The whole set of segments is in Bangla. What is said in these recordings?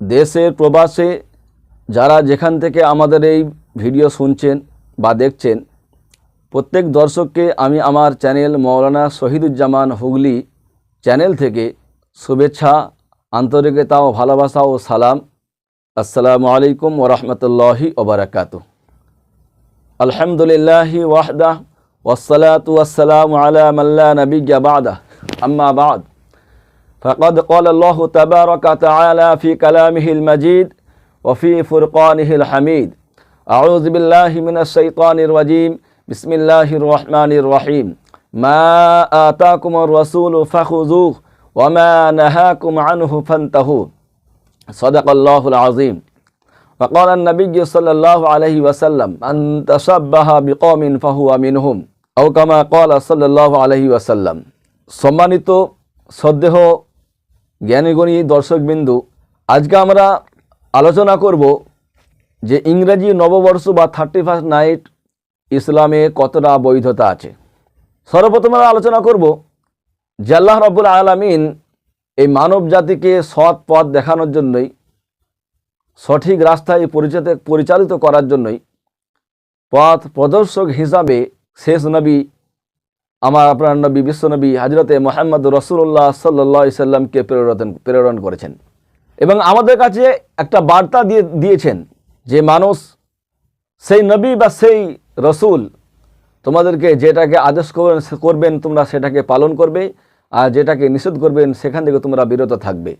দেশের প্রবাসে যারা যেখান থেকে আমাদের এই ভিডিও শুনছেন বা দেখছেন, প্রত্যেক দর্শককে আমি আমার চ্যানেল মৌলানা শহীদুজ্জামান হুগলি চ্যানেল থেকে শুভেচ্ছা, আন্তরিকতা ও ভালোবাসা ও সালাম। আসসালামু আলাইকুম ওরহমতুল্লাহি ওবরাকাতু আলহামদুলিল্লাহি ওয়াহদা ওয়াসসালাতু ওয়াসসালামু আলা মাল্লা নাবিয়্যা বা'দা আম্মা বা'দ। فقد قال الله تبارك وتعالى في كلامه المجيد وفي فرقانه الحميد أعوذ بالله من الشيطان الرجيم بسم الله الرحمن الرحيم ما آتاكم الرسول فخذوه وما نهاكم عنه فانتهوا صدق الله العظيم فقال النبي صلى الله عليه وسلم أن تشبه بقوم فهو منهم أو كما قال صلى الله عليه وسلم সম্মানিত শ্রদ্ধেহ জ্ঞানীগণী দর্শকবিন্দু, আজকে আমরা আলোচনা করব যে ইংরেজি নববর্ষ বা থার্টি ফার্স্ট নাইট ইসলামে কতটা বৈধতা আছে। সর্বপ্রথম আমরা আলোচনা করব যে আল্লাহ রব্বুল আলমিন এই মানব জাতিকে সৎ পথ দেখানোর জন্যই, সঠিক রাস্তায় পরিচিত, পরিচালিত করার জন্যই পথ প্রদর্শক হিসাবে শেষ নবী আমার আপনার নবী বিশ্বনবী হাজরতে মোহাম্মদ রসুল্লাহ সাল্লা সাল্লামকে প্রেরণ প্রেরণ করেছেন। এবং আমাদের কাছে একটা বার্তা দিয়ে, দিয়েছেন যে মানুষ, সেই নবী বা সেই রসুল তোমাদেরকে যেটাকে আদেশ করবেন করবেন, তোমরা সেটাকে পালন করবে আর যেটাকে নিষেধ করবেন, সেখান থেকে তোমরা বিরত থাকবে।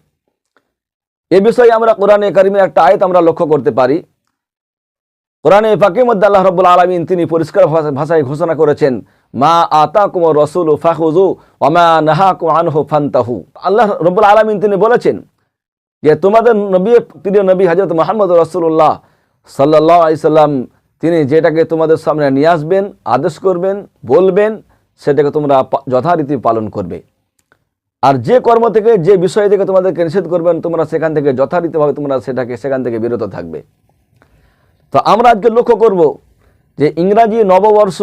এ বিষয়ে আমরা কোরআনে কারিমের একটা আয়ত আমরা লক্ষ্য করতে পারি। কোরআনে ফাঁকের মধ্যে আল্লাহ রব্বুল আলমিন তিনি পরিষ্কার ভাষা- ভাষায় ঘোষণা করেছেন মা আতা কুমর রসুল ফাহুজু ওমা নাহা আনহু ফান্তাহু। আল্লাহ রব্বুল আলমিন তিনি বলেছেন যে তোমাদের নবী, প্রিয় নবী হজরত মোহাম্মদ রসুল্লাহ সাল্লাহ তিনি যেটাকে তোমাদের সামনে নিয়ে আসবেন, আদেশ করবেন, বলবেন, সেটাকে তোমরা যথারীতি পালন করবে। আর যে কর্ম থেকে, যে বিষয় থেকে তোমাদেরকে নিষেধ করবেন, তোমরা সেখান থেকে যথারীতিভাবে তোমরা সেটাকে, সেখান থেকে বিরত থাকবে। তো আমরা আজকে লক্ষ্য করব যে ইংরাজি নববর্ষ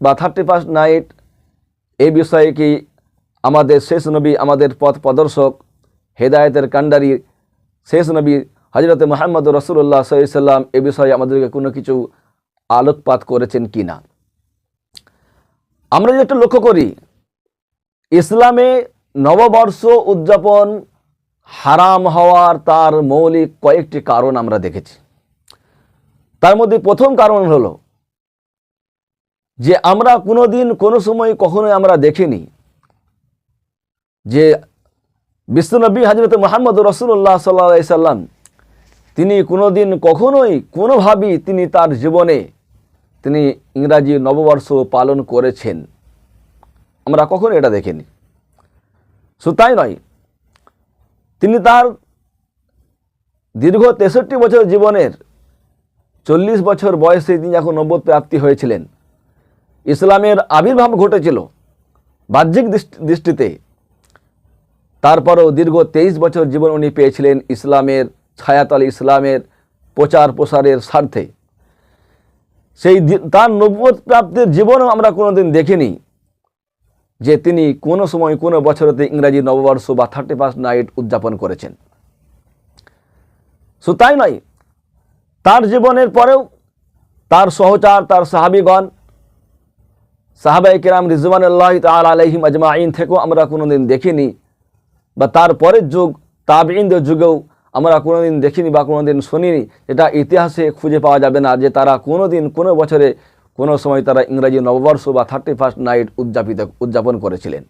বা থার্টি ফার্স্ট নাইট এই বিষয়ে কি আমাদের শেষ নবী আমাদের পথ প্রদর্শক হেদায়েতের কান্ডারি শেষ নবী হজরত মোহাম্মদ রসুল্লাহ সাল্লাম এ বিষয়ে আমাদেরকে কোনো কিছু আলোকপাত করেছেন কি না? আমরা যদি একটু লক্ষ্য করি, ইসলামে নববর্ষ উদযাপন হারাম হওয়ার তার মৌলিক কয়েকটি কারণ আমরা দেখেছি। তার মধ্যে প্রথম কারণ হলো যে আমরা কোনো দিন কোনো সময় কখনোই আমরা দেখিনি যে বিশ্বনবী হজরত মোহাম্মদ রসুল্লাহ সাল্লা সাল্লাম, তিনি কোনো দিন কখনোই, কোনোভাবেই তিনি তার জীবনে তিনি ইংরাজি নববর্ষ পালন করেছেন। আমরা কখনো এটা দেখিনি। শুধু তাই নয়, তিনি তার দীর্ঘ তেষট্টি বছর জীবনের চল্লিশ বছর বয়সে তিনি যখন নব্বত প্রাপ্তি হয়েছিলেন। ইসলামের আবির্ভাব ঘটেছিল বাহ্যিক দৃষ্টি- দৃষ্টিতে। তারপরও দীর্ঘ তেইশ বছর জীবন উনি পেয়েছিলেন ইসলামের ছায়াতল ইসলামের প্রচার প্রসারের স্বার্থে। সেই তার নব্বত প্রাপ্তির জীবনও আমরা কোনোদিন দেখিনি যে তিনি কোনো সময় কোনো বছরতে ইংরাজি নববর্ষ বা থার্টি ফার্স্ট নাইট উদযাপন করেছেন। শুধু তাই নয়, তার জীবনের পরেও তার সহচার, তার সাহাবিগণ সাহাবাই কিরাম রিজওয়ান আল্লাহ তাল আলহিম আজমাইন থেকেও আমরা কোনোদিন দেখিনি বা তার পরের যুগ তাবিনদের যুগেও আমরা কোনোদিন দেখিনি বা কোনোদিন শুনিনি। এটা ইতিহাসে খুঁজে পাওয়া যাবে না যে তারা কোনোদিন কোনো বছরে কোনো সময় তারা ইংরাজি নববর্ষ বা থার্টি ফার্স্ট নাইট উদযাপিত, উদযাপন করেছিলেন।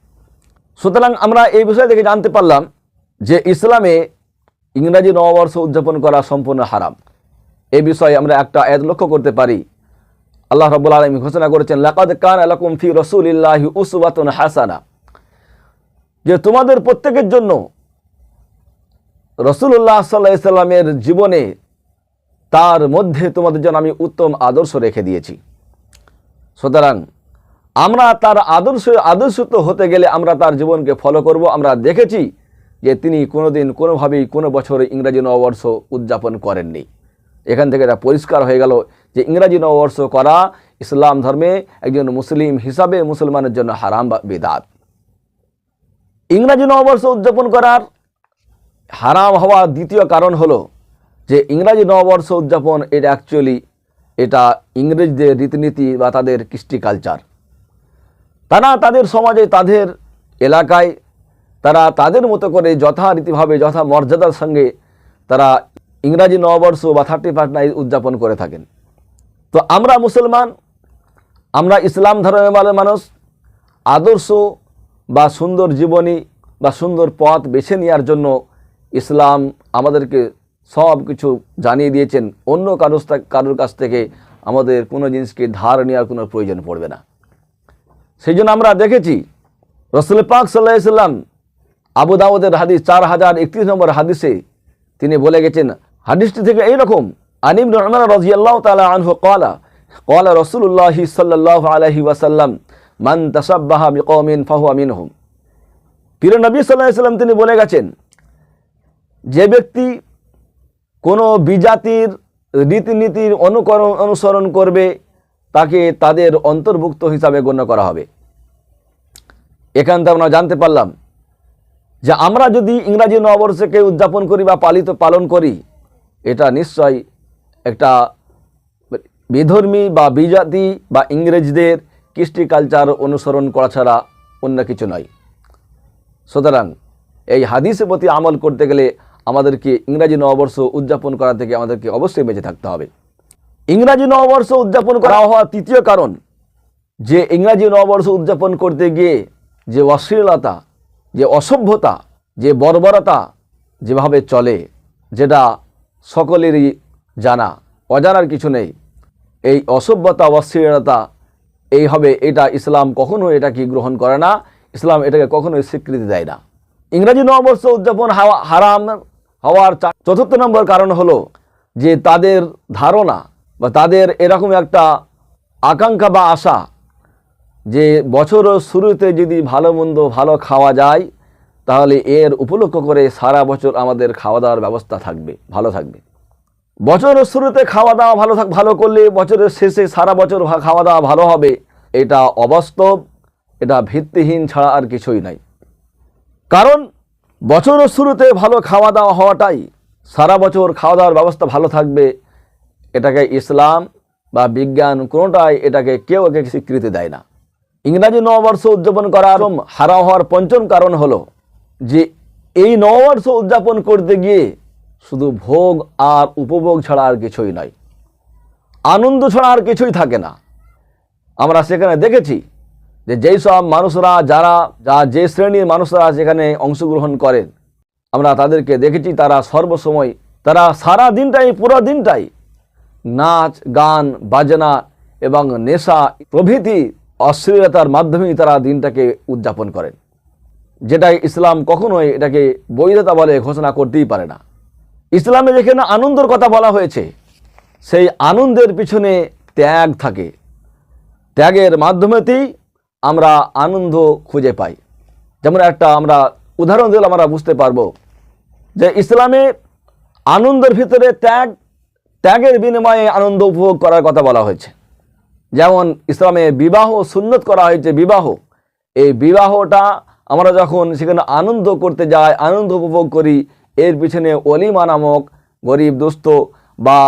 সুতরাং আমরা এই বিষয় থেকে জানতে পারলাম যে ইসলামে ইংরাজি নববর্ষ উদযাপন করা সম্পূর্ণ হারাম। এ বিষয়ে আমরা একটা আয়াত লক্ষ্য করতে পারি। আল্লাহ রব্বুল আলমী ঘোষণা করেছেন, লাকাদ কান আলাকুম ফি রসুলিল্লাহি উসওয়াতুন হাসানা। যে তোমাদের প্রত্যেকের জন্য রসুল্লাহ সাল্লাহ সাল্লামের জীবনে তার মধ্যে তোমাদের জন্য আমি উত্তম আদর্শ রেখে দিয়েছি। সুতরাং আমরা তার আদর্শ, আদর্শিত হতে গেলে আমরা তার জীবনকে ফলো করব। আমরা দেখেছি যে তিনি কোনোদিন কোনোভাবেই কোনো বছরে ইংরাজি নববর্ষ উদযাপন করেননি। এখান থেকে এটা পরিষ্কার হয়ে গেল যে ইংরাজি নববর্ষ করা ইসলাম ধর্মে একজন মুসলিম হিসাবে মুসলমানের জন্য হারাম বা বেদাত। ইংরাজি নববর্ষ উদযাপন করার হারাম হওয়ার দ্বিতীয় কারণ হলো যে ইংরাজি নববর্ষ উদযাপন এটা অ্যাকচুয়ালি এটা ইংরেজদের রীতিনীতি বা তাদের কৃষ্টি কালচার তারা তাদের সমাজে, তাদের এলাকায় তারা তাদের মতো করে যথারীতিভাবে যথা মর্যাদার সঙ্গে তারা ইংরাজি নববর্ষ বা থার্টি ফার্স্ট নাইট উদযাপন করে থাকেন। তো আমরা মুসলমান, আমরা ইসলাম ধর্মের মানে মানুষ, আদর্শ বা সুন্দর জীবনী বা সুন্দর পথ বেছে নেওয়ার জন্য ইসলাম আমাদেরকে সব কিছু জানিয়ে দিয়েছেন। অন্য কারোর কারোর কাছ থেকে আমাদের কোনো জিনিসকে ধার নেওয়ার কোনো প্রয়োজন পড়বে না। সেই জন্য আমরা দেখেছি, রসুল পাক সাল্লাহ সাল্লাম আবু দাউদের হাদিস চার হাজার একত্রিশ নম্বর হাদিসে তিনি বলে গেছেন হাদিসটি থেকে এইরকম আনিম রহমান রাজিয়াল্লাহ তালা আনহু কলা কলা রসুল্লাহ সাল্লাহ আলহি ওয়াসাল্লাম, মান তাসাব্বাহা বিকমিন ফাহু আমিনহুম পীর নবী সাল্লাহ সাল্লাম তিনি বলে গেছেন, যে ব্যক্তি কোনো বিজাতির রীতিনীতির অনুকরণ, অনুসরণ করবে, তাকে তাদের অন্তর্ভুক্ত হিসাবে গণ্য করা হবে। এখান থেকে আমরা জানতে পারলাম যে আমরা যদি ইংরাজি নববর্ষকে উদযাপন করি বা পালিত, পালন করি এটা নিশ্চয় একটা বিধর্মী বা বিজাতি বা ইংরেজদের কৃষ্টি কালচার অনুসরণ করা ছাড়া অন্য কিছু নয়। সুতরাং এই হাদিসের প্রতি আমল করতে গেলে আমাদেরকে ইংরাজি নববর্ষ উদযাপন করা থেকে আমাদেরকে অবশ্যই বেঁচে থাকতে হবে। ইংরাজি নববর্ষ উদযাপন করা হওয়ার তৃতীয় কারণ যে ইংরাজি নববর্ষ উদযাপন করতে গিয়ে যে অশ্লীলতা, যে অসভ্যতা, যে বর্বরতা যেভাবে চলে, যেটা সকলেরই জানা, অজানার কিছু নেই। এই অসভ্যতা অস্থিরতা এই হবে এটা ইসলাম কখনো এটাকে গ্রহণ করে না, ইসলাম এটাকে কখনোই স্বীকৃতি দেয় না। ইংরাজি নববর্ষ উদযাপন হাওয়া, হারাম হওয়ার চতুর্থ নম্বর কারণ হলো যে তাদের ধারণা বা তাদের এরকম একটা আকাঙ্ক্ষা বা আশা যে বছরের শুরুতে যদি ভালো মন্দ ভালো খাওয়া যায় তাহলে এর উপলক্ষ করে সারা বছর আমাদের খাওয়া দাওয়ার ব্যবস্থা থাকবে, ভালো থাকবে। বছরের শুরুতে খাওয়া দাওয়া ভালো থাক, ভালো করলে বছরের শেষে সারা বছর খাওয়া দাওয়া ভালো হবে। এটা অবাস্তব, এটা ভিত্তিহীন ছাড়া আর কিছুই নাই। কারণ বছরের শুরুতে ভালো খাওয়া দাওয়া হওয়াটাই, সারা বছর খাওয়া দাওয়ার ব্যবস্থা ভালো থাকবে, এটাকে ইসলাম বা বিজ্ঞান কোনোটাই এটাকে কেউ একে স্বীকৃতি দেয় না। ইংরাজি নববর্ষ উদযাপন করার হারা হওয়ার পঞ্চম কারণ হলো যে এই নববর্ষ উদযাপন করতে গিয়ে শুধু ভোগ আর উপভোগ ছাড়া আর কিছুই নয় আনন্দ ছাড়া আর কিছুই থাকে না। আমরা সেখানে দেখেছি যে যেই সব মানুষরা, যারা, যা যে শ্রেণির মানুষরা সেখানে অংশগ্রহণ করেন, আমরা তাদেরকে দেখেছি, তারা সর্বসময়, তারা সারা দিনটাই, পুরো দিনটাই নাচ, গান, বাজনা এবং নেশা প্রভৃতি অশ্লীলতার মাধ্যমেই তারা দিনটাকে উদযাপন করেন। যেটা ইসলাম কখনোই এটাকে বৈধতা বলে ঘোষণা করতেই পারে না। ইসলামে যেখানে আনন্দের কথা বলা হয়েছে, সেই আনন্দের পিছনে ত্যাগ থাকে। ত্যাগের মাধ্যমেতেই আমরা আনন্দ খুঁজে পাই। যেমন একটা আমরা উদাহরণ দিলে আমরা বুঝতে পারব যে ইসলামে আনন্দের ভিতরে ত্যাগ, ত্যাগের বিনিময়ে আনন্দ উপভোগ করার কথা বলা হয়েছে। যেমন ইসলামে বিবাহ সুন্নত করা হয়েছে বিবাহ। এই বিবাহটা আমরা যখন সেখানে আনন্দ করতে যাই, আনন্দ উপভোগ করি, এর পিছনে অলিমা নামক গরিব দুস্থ বা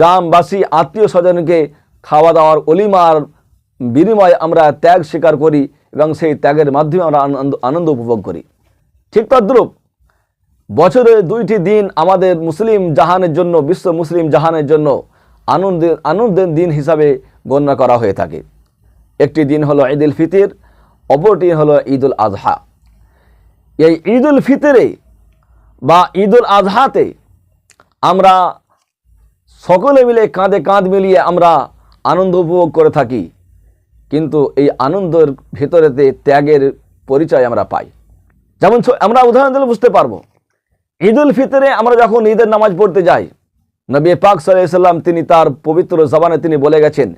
গ্রামবাসী আত্মীয় স্বজনকে খাওয়া দাওয়ার অলিমার বিনিময়ে আমরা ত্যাগ স্বীকার করি এবং সেই ত্যাগের মাধ্যমে আমরা আনন্দ আনন্দ উপভোগ করি। ঠিক তদ্রূপ, বছরে দুইটি দিন আমাদের মুসলিম জাহানের জন্য, বিশ্ব মুসলিম জাহানের জন্য আনন্দের আনন্দের দিন হিসাবে গণ্য করা হয়ে থাকে। একটি দিন হলো ঈদ ফিতির অপরটি হলো ঈদুল আজহা। এই ঈদুল ফিতরে বা ঈদ উল আজহাতে আমরা সকলে মিলে কাঁধে কাঁধ মিলিয়ে আমরা আনন্দ উপভোগ করে থাকি। কিন্তু এই আনন্দের ভিতরেতে ত্যাগের পরিচয় আমরা পাই। যেমন আমরা উদাহরণ দিলে বুঝতে পারব। ঈদুল ফিতরে আমরা যখন ঈদের নামাজ পড়তে যাই, নবী পাক সাল্লাম তিনি তার পবিত্র জবানে তিনি বলে গেছেন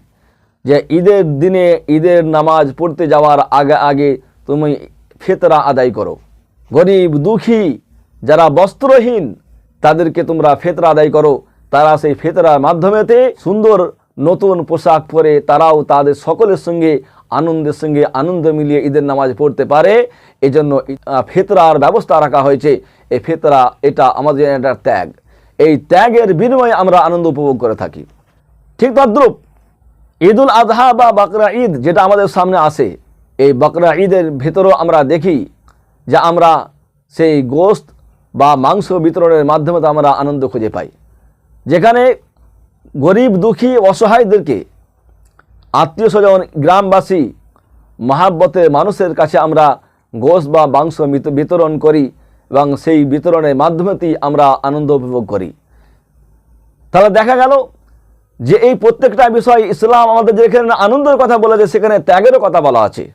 যে ঈদের দিনে ঈদের নামাজ পড়তে যাওয়ার আগে আগে তুমি ফেতরা আদায় করো। গরিব, দুঃখী যারা বস্ত্রহীন, তাদেরকে তোমরা ফেতরা আদায় করো। তারা সেই ফেতরার মাধ্যমেতে সুন্দর নতুন পোশাক পরে তারাও তাদের সকলের সঙ্গে, আনন্দের সঙ্গে আনন্দ মিলিয়ে ঈদের নামাজ পড়তে পারে। এজন্য ফেতরার ব্যবস্থা রাখা হয়েছে। এই ফেতরা, এটা আমাদের একটা ত্যাগ। এই ত্যাগের বিনিময়ে আমরা আনন্দ উপভোগ করে থাকি। ঠিক তদ্রুপ ঈদুল আজহা বা বাকরা ঈদ যেটা আমাদের সামনে আসে, এই বাকরা ঈদের ভেতরেও আমরা দেখি যে আমরা সেই গোস্ত বা মাংস বিতরণের মাধ্যমে তো আমরা আনন্দ খুঁজে পাই। যেখানে গরিব, দুঃখী, অসহায়দেরকে আত্মীয় স্বজন, গ্রামবাসী, মহাব্বতের মানুষের কাছে আমরা গোশ বা মাংস বিতরণ করি এবং সেই বিতরণের মাধ্যমেতেই আমরা আনন্দ উপভোগ করি। তাহলে দেখা গেল যে এই প্রত্যেকটা বিষয় ইসলাম আমাদের যেখানে আনন্দের কথা বলেছে সেখানে ত্যাগেরও কথা বলা আছে।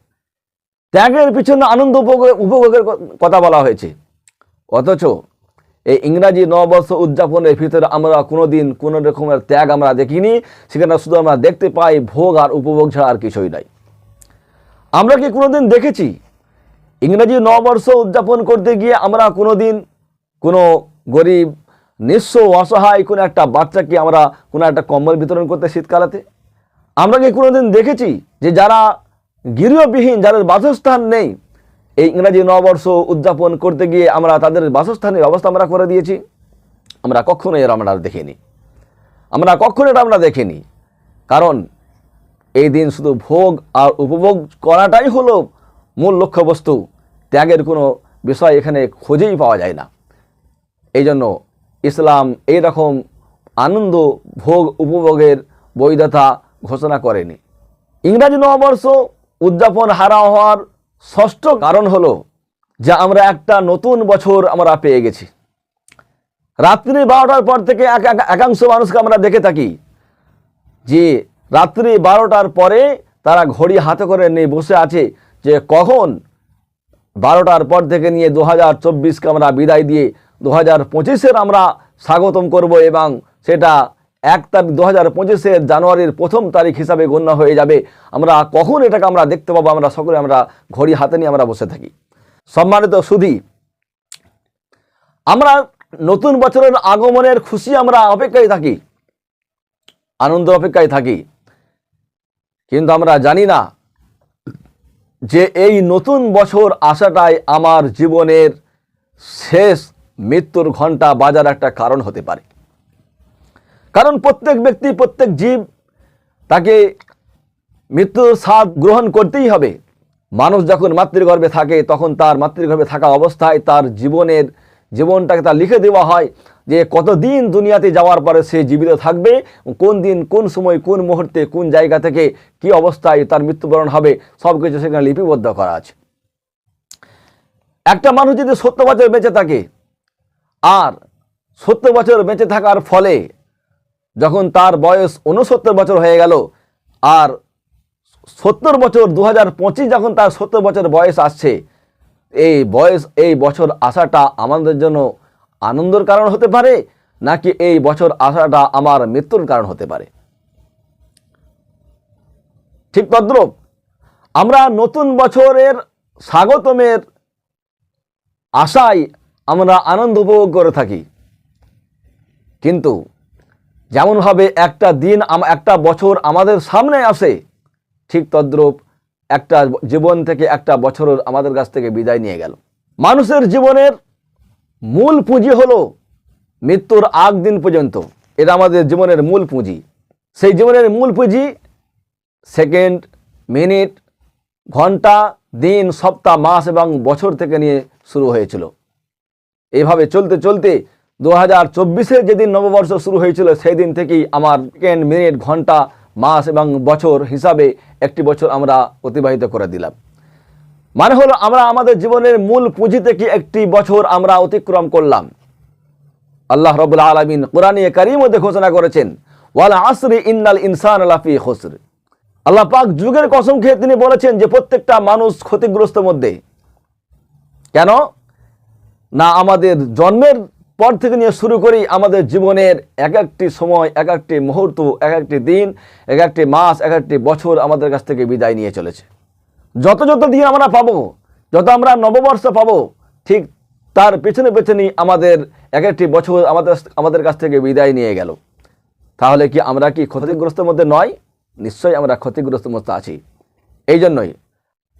ত্যাগের পিছনে আনন্দ উপভোগ- উপভোগের কথা বলা হয়েছে। অথচ এই ইংরাজি নববর্ষ উদযাপনের ভিতরে আমরা কোনো দিন কোনো রকমের ত্যাগ আমরা দেখিনি, সেখানে শুধু আমরা দেখতে পাই ভোগ আর উপভোগ ছাড়া আর কিছুই নাই। আমরা কি কোনো দিন দেখেছি ইংরাজি নববর্ষ উদযাপন করতে গিয়ে আমরা কোনো দিন কোনো গরিব নিঃস্ব অসহায় কোনো একটা বাচ্চাকে আমরা কোনো একটা কম্বল বিতরণ করতে শীতকালেতে? আমরা কি কোনোদিন দেখেছি যে যারা গৃহবিহীন, যাদের বাসস্থান নেই, এই ইংরাজি নববর্ষ উদযাপন করতে গিয়ে আমরা তাদের বাসস্থানের ব্যবস্থা আমরা করে দিয়েছি? আমরা কখনো এর আমরা দেখিনি। আমরা কখনো এটা আমরা দেখিনি। কারণ এই দিন শুধু ভোগ আর উপভোগ করাটাই হলো মূল লক্ষ্যবস্তু। ত্যাগের কোনো বিষয় এখানে খুঁজেই পাওয়া যায় না। এই জন্য ইসলাম এই রকম আনন্দ, ভোগ, উপভোগের বৈধতা ঘোষণা করেনি। ইংরাজি নববর্ষ উদযাপন হারা হওয়ার ষষ্ঠ কারণ হলো যে আমরা একটা নতুন বছর আমরা পেয়ে গেছি। রাত্রি বারোটার পর থেকে এক- এক- একাংশ মানুষকে আমরা দেখে থাকি যে রাত্রি বারোটার পরে তারা ঘড়ি হাতে করে নিয়ে বসে আছে যে কখন বারোটার পর থেকে নিয়ে দু হাজার চব্বিশকে আমরা বিদায় দিয়ে দু হাজার পঁচিশের আমরা স্বাগতম করব এবং সেটা এক তারিখ দু হাজার পঁচিশের জানুয়ারির প্রথম তারিখ হিসাবে গণ্য হয়ে যাবে। আমরা কখন এটাকে আমরা দেখতে পাবো? আমরা সকলে আমরা ঘড়ি হাতে নিয়ে আমরা বসে থাকি। সম্মানিত সুধী, আমরা নতুন বছরের আগমনের খুশি আমরা অপেক্ষায় থাকি, আনন্দ অপেক্ষায় থাকি। কিন্তু আমরা জানি না যে এই নতুন বছর আসাটাই আমার জীবনের শেষ মৃত্যুর ঘণ্টা বাজার একটা কারণ হতে পারে। কারণ প্রত্যেক ব্যক্তি, প্রত্যেক জীব তাকে মৃত্যুর স্বাদ গ্রহণ করতেই হবে। মানুষ যখন মাতৃগর্ভে থাকে, তখন তার মাতৃগর্ভে থাকা অবস্থায় তার জীবনের, জীবনটাকে তার লিখে দেওয়া হয় যে কতদিন দুনিয়াতে যাওয়ার পরে সে জীবিত থাকবে, কোন দিন, কোন সময়, কোন মুহূর্তে, কোন জায়গা থেকে কি অবস্থায় তার মৃত্যুবরণ হবে সব কিছু সেখানে লিপিবদ্ধ করা আছে। একটা মানুষ যদি বছর বেঁচে থাকে আর সত্তর বছর বেঁচে থাকার ফলে যখন তার বয়স উনসত্তর বছর হয়ে গেল, আর সত্তর বছর দু হাজার পঁচিশ যখন তার সত্তর বছর বয়স আসছে, এই বয়স, এই বছর আসাটা আমাদের জন্য আনন্দের কারণ হতে পারে, নাকি এই বছর আসাটা আমার মৃত্যুর কারণ হতে পারে? ঠিক তদ্রুপ, আমরা নতুন বছরের স্বাগতমের আশায় আমরা আনন্দ উপভোগ করে থাকি। কিন্তু যেমনভাবে একটা দিন একটা বছর আমাদের সামনে আসে, ঠিক তদ্রূপ একটা জীবন থেকে একটা বছর আমাদের কাছ থেকে বিদায় নিয়ে গেল। মানুষের জীবনের মূল পুঁজি হলো মৃত্যুর আগ দিন পর্যন্ত। এটা আমাদের জীবনের মূল পুঁজি। সেই জীবনের মূল পুঁজি সেকেন্ড, মিনিট, ঘণ্টা, দিন, সপ্তাহ, মাস এবং বছর থেকে নিয়ে শুরু হয়েছিল। এইভাবে চলতে চলতে দু হাজার চব্বিশের যেদিন নববর্ষ শুরু হয়েছিল সেই দিন থেকেই আমার সেকেন্ড মিনিট ঘণ্টা, মাস এবং বছর হিসাবে একটি বছর আমরা অতিবাহিত করে দিলাম। মানে হলো আমরা আমাদের জীবনের মূল পুঁজি থেকে একটি বছর আমরা অতিক্রম করলাম। আল্লাহ রবুল আলমিন কোরআন কারিম মধ্যে ঘোষণা করেছেন, ওয়ালা আসরি ইন্নাল ইনসান লাফি খসর। আল্লাহ পাক যুগের কসম খেয়ে তিনি বলেছেন যে প্রত্যেকটা মানুষ ক্ষতিগ্রস্ত মধ্যে। কেন? না আমাদের জন্মের পর থেকে নিয়ে শুরু করি আমাদের জীবনের এক একটি সময়, এক একটি মুহূর্ত, এক একটি দিন, এক একটি মাস, এক একটি বছর আমাদের কাছ থেকে বিদায় নিয়ে চলেছে। যত যত দিন আমরা পাবো, যত আমরা নববর্ষ পাবো, ঠিক তার পেছনে পেছনেই আমাদের এক একটি বছর আমাদের আমাদের কাছ থেকে বিদায় নিয়ে গেল। তাহলে কি আমরা কি ক্ষতিগ্রস্তের মধ্যে নয়? নিশ্চয়ই আমরা ক্ষতিগ্রস্তের মধ্যে আছি। এই জন্যই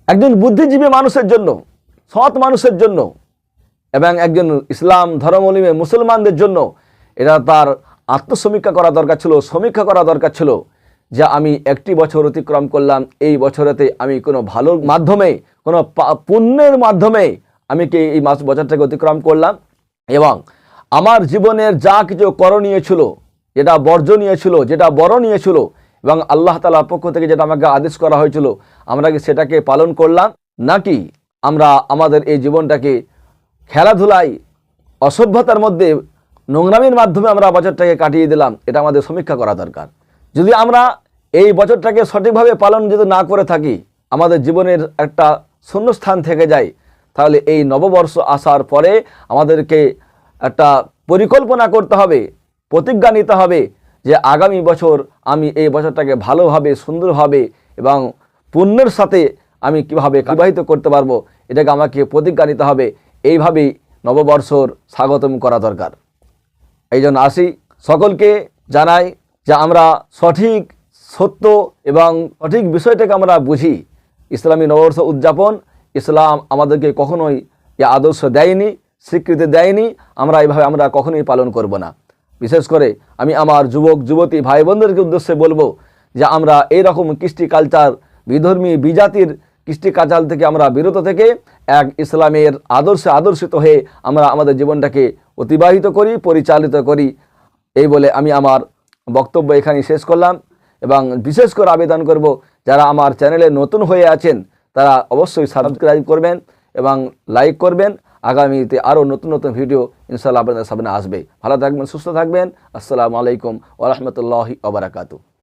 একজন বুদ্ধিজীবী মানুষের জন্য, সৎ মানুষের জন্য এবং একজন ইসলাম ধর্মলিমে মুসলমানদের জন্য এটা তার আত্মসমীক্ষা করা দরকার ছিল, সমীক্ষা করা দরকার ছিল যে আমি একটি বছর অতিক্রম করলাম, এই বছরেতে আমি কোনো ভালোর মাধ্যমে, কোনো পুণ্যের মাধ্যমে আমি কি এই মাস, বছরটাকে অতিক্রম করলাম এবং আমার জীবনের যা কিছু করণীয় ছিল, যেটা বর্জনীয় ছিল, যেটা বরণীয় ছিল এবং আল্লাহ তালার পক্ষ থেকে যেটা আমাকে আদেশ করা হয়েছিল, আমরা কি সেটাকে পালন করলাম নাকি আমরা আমাদের এই জীবনটাকে খেলাধুলায় অসভ্যতার মধ্যে নোংরামির মাধ্যমে আমরা বছরটাকে কাটিয়ে দিলাম, এটা আমাদের সমীক্ষা করা দরকার। যদি আমরা এই বছরটাকে সঠিকভাবে পালন যদি না করে থাকি, আমাদের জীবনের একটা শূন্যস্থান থেকে যায়, তাহলে এই নববর্ষ আসার পরে আমাদেরকে একটা পরিকল্পনা করতে হবে, প্রতিজ্ঞা নিতে হবে যে আগামী বছর আমি এই বছরটাকে ভালোভাবে, সুন্দরভাবে এবং পুণ্যের সাথে আমি কীভাবে বিবাহিত করতে পারব, এটাকে আমাকে প্রতিজ্ঞা নিতে হবে। এইভাবেই নববর্ষর স্বাগতম করা দরকার। এই জন্য আসি সকলকে জানাই যে আমরা সঠিক, সত্য এবং সঠিক বিষয়টাকে আমরা বুঝি। ইসলামী নববর্ষ উদযাপন, ইসলাম আমাদেরকে কখনোই এ আদর্শ দেয়নি, স্বীকৃতি দেয়নি, আমরা এইভাবে আমরা কখনোই পালন করব না। বিশেষ করে আমি আমার যুবক, যুবতী ভাই বোনদেরকে উদ্দেশ্যে বলব যে আমরা এই রকম কৃষ্টি কালচার বিধর্মী, বিজাতির কৃষ্টি কাজাল থেকে আমরা বিরত থেকে এক ইসলামের আদর্শে আদর্শিত হয়ে আমরা আমাদের জীবনটাকে অতিবাহিত করি, পরিচালিত করি। এই বলে আমি আমার বক্তব্য এখানে শেষ করলাম এবং বিশেষ করে আবেদন করব, যারা আমার চ্যানেলে নতুন হয়ে আছেন, তারা অবশ্যই সাবস্ক্রাইব করবেন এবং লাইক করবেন। আগামীতে আরও নতুন নতুন ভিডিও ইনশাল্লাহ আপনাদের সামনে আসবে। ভালো থাকবেন, সুস্থ থাকবেন। আসসালামু আলাইকুম ওরহমতুল্লাহি ওবরাকাতু